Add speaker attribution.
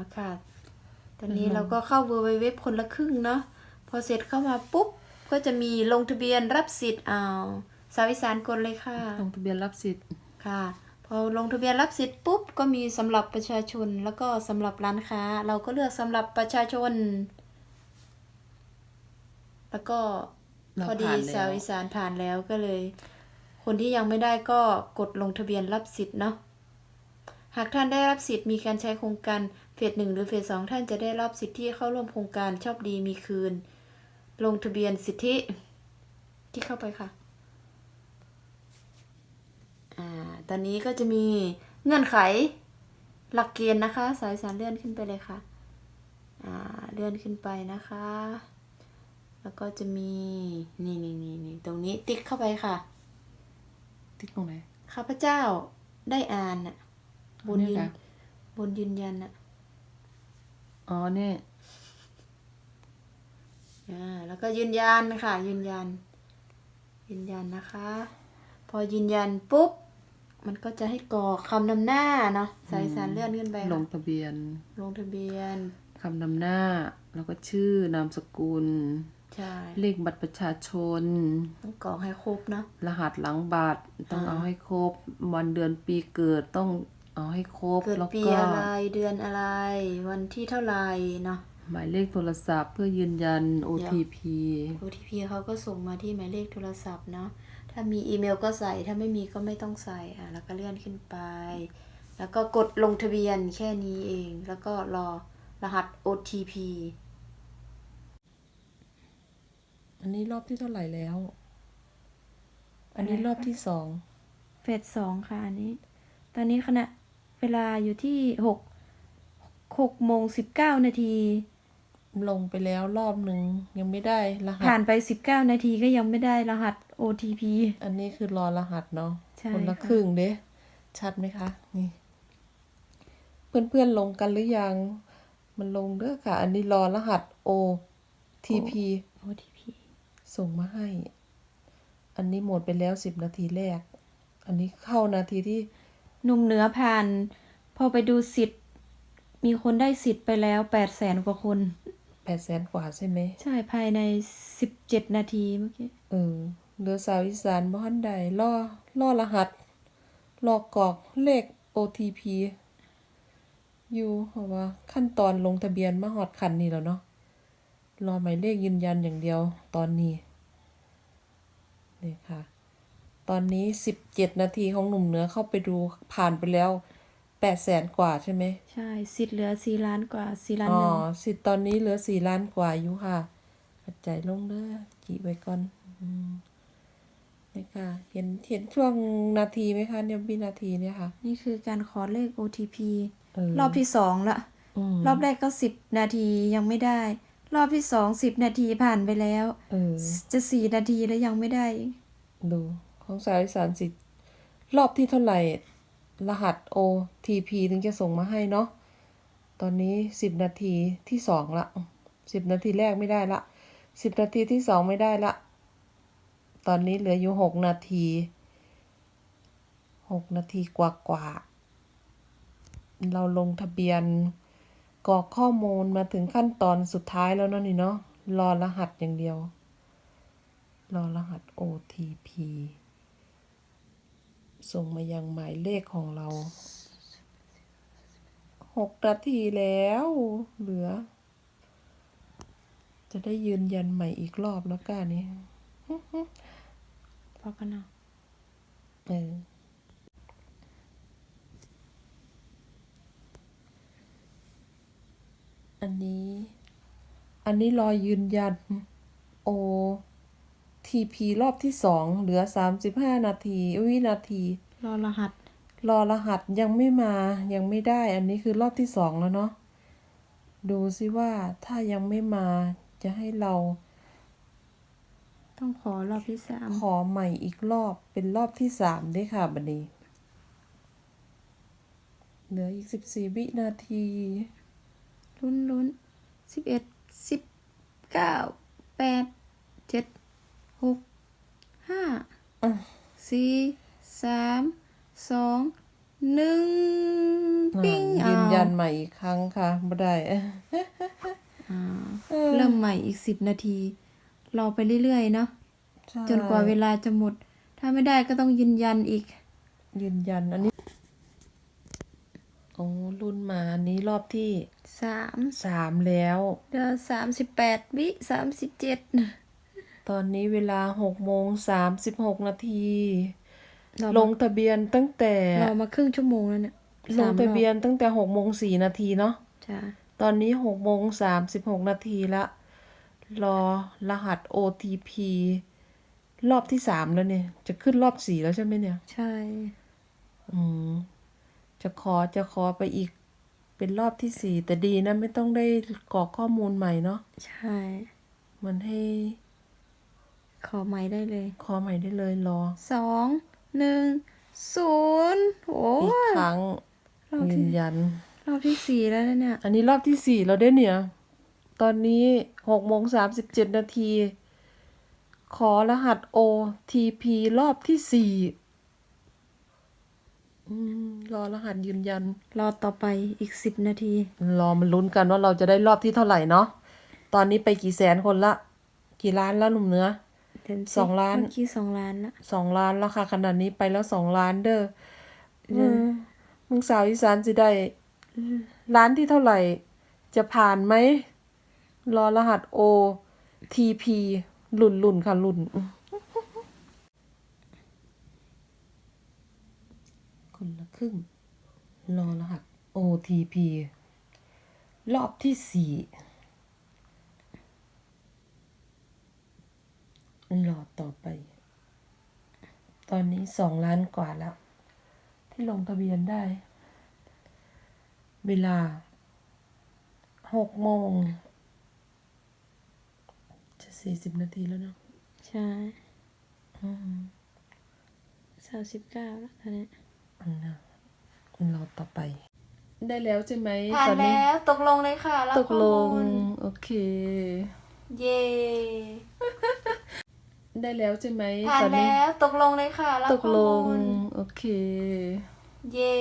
Speaker 1: อะค่ะตอนนี้เราก็เข้าเว็บคนละครึ่งเนาะพอเสร็จเข้ามาปุ๊บ ก็จะมีลงทะเบียนรับสิทธิ์เอาสาวอีสานกดเลยค่ะ
Speaker 2: ลงทะเบียนรับสิทธิ์
Speaker 1: ค่ะ พอลงทะเบียนรับสิทธิ์ปุ๊บก็มีสำหรับประชาชนแล้วก็สำหรับร้านค้า เราก็เลือกสำหรับประชาชน แล้วก็
Speaker 2: เรา
Speaker 1: พอดี
Speaker 2: ผ่าน
Speaker 1: สา
Speaker 2: แล้วว
Speaker 1: อีสานผ่านแล้วก็เลย คนที่ยังไม่ได้ก็กดลงทะเบียนรับสิทธิ์เนาะหากท่านได้รับสิทธิ์มีการใช้โครงการเฟ สหนึ่งหรือเฟสสองท่านจะได้รับสิทธิเข้าร่วมโครงการชอบดีมีคืน ลงทะเบียนสิทธิที่เข้าไปค่ะอ่าตอนนี้ก็จะมีเงื่อนไขหลักเกณฑ์นะคะ สายสารเลื่อนขึ้นไปเลยค่ะอ่าเลื่อนขึ้นไปนะคะ แล้วก็จะมีนี่นี่นี่นี่ตรงนี้ติ๊กเข้าไปค่ะ
Speaker 2: ติ๊กตรงไหน
Speaker 1: ข้าพเจ้าได้อ่านน่ะบนยืน
Speaker 2: เนี่ยค่ะ
Speaker 1: บนยืนยันน่ะ
Speaker 2: อ๋อเนี่ย
Speaker 1: อ่าแล้วก็ยืนยันค่ะ ยืนยัน ยืนยันนะคะ พอยืนยันปุ๊บ มันก็จะให้กรอกคำนำหน้าเนาะสายสารเลื่อนขึ้นไป
Speaker 2: ล
Speaker 1: ค่ะ
Speaker 2: งทะเบียน
Speaker 1: ลงทะเบียน
Speaker 2: คำนำหน้า แล้วก็ชื่อนามสกุล
Speaker 1: ใช่
Speaker 2: เลขบัตรประชาชน
Speaker 1: ต้องกรอกให้ครบเนาะ
Speaker 2: รหัสหลังบัตรต้อง
Speaker 1: อ่า
Speaker 2: เอาให้ครบวันเดือนปีเกิดต้อง เอาให้ครบ
Speaker 1: เกิด
Speaker 2: แล้ว
Speaker 1: ปี
Speaker 2: ก็
Speaker 1: อะไรเดือนอะไร วันที่เท่าไหร่เนาะ
Speaker 2: หมายเลขโทรศัพท์เพื่อยืนยัน OTP
Speaker 1: OTP เขาก็ส่งมาที่หมายเลขโทรศัพท์เนาะถ้ามีอีเมลก็ใส่ถ้าไม่มีก็ไม่ต้องใส่อะแล้วก็เลื่อนขึ้นไป แล้วก็กดลงทะเบียนแค่นี้เอง แล้วก็รอรหัส OTP
Speaker 2: อันนี้รอบที่เท่าไหร่แล้ว อันนี้รอบที่สอง
Speaker 1: เฟสสองค่ะอันนี้ ตอนนี้ขณะ เวลาอยู่ที่หกหกโมงสิบเก้านาที
Speaker 2: ลงไปแล้วรอบหนึ่งยังไม่ได้รหั
Speaker 1: ผ่า
Speaker 2: ส
Speaker 1: นไปสิบเก้านาทีก็ยังไม่ได้รหัส OTP
Speaker 2: อันนี้คือรอรหัสเนาะ
Speaker 1: ใช่
Speaker 2: คนละ
Speaker 1: ค่ะ
Speaker 2: ครึ่งเด้ชัดไหมคะ นี่ เพื่อนๆลงกันหรือยัง มันลงเด้อค่ะ อันนี้รอรหัส OTP
Speaker 1: OTP
Speaker 2: ส่งมาให้ อันนี้หมดไปแล้วสิบนาทีแรก อันนี้เข้านาทีที่
Speaker 1: หนุ่มเหนือผ่าน พอไปดูสิทธิ์ มีคนได้สิทธิ์ไปแล้วแปดแสนกว่าคน
Speaker 2: แปดแสนกว่าใช่ไหม
Speaker 1: ใช่ภายในสิบเจ็ดนาทีเมื่อกี้
Speaker 2: เออเหลือสาวอีสานบ้านใดล่อล่อรหัสรอกรอกเลข OTP อยู่เพราะว่า ขั้นตอนลงทะเบียนมาหอดขันนี่แล้วเนาะรอหมายเลขยืนยันอย่างเดียวตอนนี้นี่ค่ะ ตอนนี้สิบเจ็ดนาทีของหนุ่มเหนือเข้าไปดูผ่านไปแล้วแปดแสนกว่าใช่ไหม
Speaker 1: ใช่สิทธิ์เหลือสี่ล้านกว่าสี่ล้าน
Speaker 2: อ๋อ
Speaker 1: หนึ่ง
Speaker 2: สิทธิ์ตอนนี้เหลือสี่ล้านกว่าอยู่ค่ะปัจจัยลงเด้อจีไว้ก่อนอืมนี่ค่ะ เห็นเห็นช่วงนาทีไหมคะเนี่ยวินาทีเนี่ยค่ะ
Speaker 1: นี่คือการขอเลข OTP
Speaker 2: เออ
Speaker 1: รอบที่สองละ
Speaker 2: ม
Speaker 1: รอบแรกก็สิบนาทียังไม่ได้ รอบที่สองสิบนาทีผ่านไปแล้ว
Speaker 2: เออ
Speaker 1: จะสี่นาทีแล้วยังไม่ได้
Speaker 2: ดู ของสายสารสิทธ์รอบที่เท่าไหร่ รหัส OTP ถึงจะส่งมาให้เนาะ ตอนนี้สิบนาทีที่สองละสิบนาทีแรกไม่ได้ละสิบนาทีที่สองไม่ได้ละ ตอนนี้เหลืออยู่หกนาทีหกนาทีกว่ากว่า เราลงทะเบียนกรอกข้อมูลมาถึงขั้นตอนสุดท้ายแล้วเนาะนี่เนาะ รอรหัสอย่างเดียว รอรหัส OTP ส่งมายังหมายเลขของเราหกนาทีแล้ว เหลือ จะได้ยืนยันใหม่อีกรอบแล้วกันนี่
Speaker 1: พอกันเนาะ
Speaker 2: เอออันนี้ อันนี้รอยืนยัน OTP รอบที่สองเหลือสามสิบห้านาทีวินาที
Speaker 1: รอรหัส
Speaker 2: รอรหัสยังไม่มายังไม่ได้ อันนี้คือรอบที่สองแล้วเนาะดูซิว่าถ้ายังไม่มาจะให้เรา
Speaker 1: ต้องขอรอบที่สาม
Speaker 2: ขอใหม่อีกรอบเป็นรอบที่สามด้วยค่ะบัดนี้ เหลืออีกสิบสี่วินาที
Speaker 1: ลุ้นลุ้นสิบเอ็ดสิบเก้าแปดเจ็ด หกห้า
Speaker 2: อะ
Speaker 1: สี่สามสองหนึ่งปิ้ง
Speaker 2: ยืนยัน
Speaker 1: อ้าว
Speaker 2: ใหม่อีกครั้งค่ะบ่ได้
Speaker 1: อ่า
Speaker 2: เออ
Speaker 1: เริ่มใหม่อีกสิบนาที รอไปเรื่อยๆเนาะ
Speaker 2: ใช่
Speaker 1: จนกว่าเวลาจะหมด ถ้าไม่ได้ก็ต้องยืนยันอีก
Speaker 2: ยืนยันอันนี้โอ้รุ่นมาอันนี้รอบที่
Speaker 1: สาม
Speaker 2: สามแล้ว
Speaker 1: เดือสามสิบแปดวิสามสิบเจ็ด
Speaker 2: ตอนนี้เวลาหกโมงสามสิบหกนาที
Speaker 1: เรา
Speaker 2: ล
Speaker 1: มาง
Speaker 2: ทะเบียนตั้งแต่
Speaker 1: เรามาครึ่งชั่วโมงแล้วเนี่ย
Speaker 2: ลงทะเบียนตั้งแต่หกโมงสี่นาทีเนาะ
Speaker 1: จ้า
Speaker 2: ตอนนี้หกโมงสามสิบหกนาทีละ รอรหัส OTP รอบที่สามแล้วเนี่ย จะขึ้นรอบสี่แล้วใช่ไหมเนี่ย
Speaker 1: ใช่
Speaker 2: อืม จะขอจะขอไปอีก เป็นรอบที่สี่แต่ดีนะ ไม่ต้องได้กรอกข้อมูลใหม่เนาะ
Speaker 1: ใช่
Speaker 2: มันให้
Speaker 1: ขอใหม่ได้เลย
Speaker 2: ขอใหม่ได้เลยรอ
Speaker 1: สองหนึ่งศูนย์โอ้
Speaker 2: อีก
Speaker 1: ย
Speaker 2: ครั้ง
Speaker 1: รอบ
Speaker 2: ยื
Speaker 1: ที่
Speaker 2: นยัน
Speaker 1: รอบที่สี่แล้วนะเนี่ย
Speaker 2: อันนี้รอบที่สี่เราได้เนี่ย ตอนนี้หกโมงสามสิบเจ็ดนาที ขอรหัส OTP รอบที่สี่อืมรอรหัสยืนยัน
Speaker 1: รอต่อไปอีกสิบนาที
Speaker 2: รอมันลุ้นกันว่าเราจะได้รอบที่เท่าไหร่เนาะ ตอนนี้ไปกี่แสนคนละ กี่ล้านแล้วหนุ่มเนื้อ
Speaker 1: เดือน
Speaker 2: สองล้าน
Speaker 1: เมื่อกี้สองล้านละ
Speaker 2: สองล้านแล้วค่ะขนาดนี้ไปแล้วสองล้านเด้อเออมึงสาวอีสานจะได้ล้านที่เท่าไหร่ จะผ่านไหม รอรหัส O TP หลุ่นหลุ่นค่ะหลุ่นคนละครึ่ง รอรหัส OTP รอบที่สี่ รอต่อไป ตอนนี้สองล้านกว่าแล้ว ที่ลงทะเบียนได้ เวลาหกโมงจะสี่สิบนาทีแล้วเนาะ
Speaker 1: ใช่สามสิบเก้าแล้วตอนนี้
Speaker 2: อันนะรอต่อไป ได้แล้วใช่ไหม
Speaker 1: ผ่าน
Speaker 2: ตอนนี้
Speaker 1: แล้วตกลงเลยค่ะรับ
Speaker 2: ตกลง
Speaker 1: ข้อมูล
Speaker 2: โอเค
Speaker 1: เย่
Speaker 2: ได้แล้วใช่ไหม
Speaker 1: ผ่าน
Speaker 2: ตอนนี้
Speaker 1: แล้วตกลงเลยค่ะรับ
Speaker 2: ตก
Speaker 1: ข้อ
Speaker 2: ล
Speaker 1: มู
Speaker 2: ง
Speaker 1: ล
Speaker 2: โอเค
Speaker 1: เย่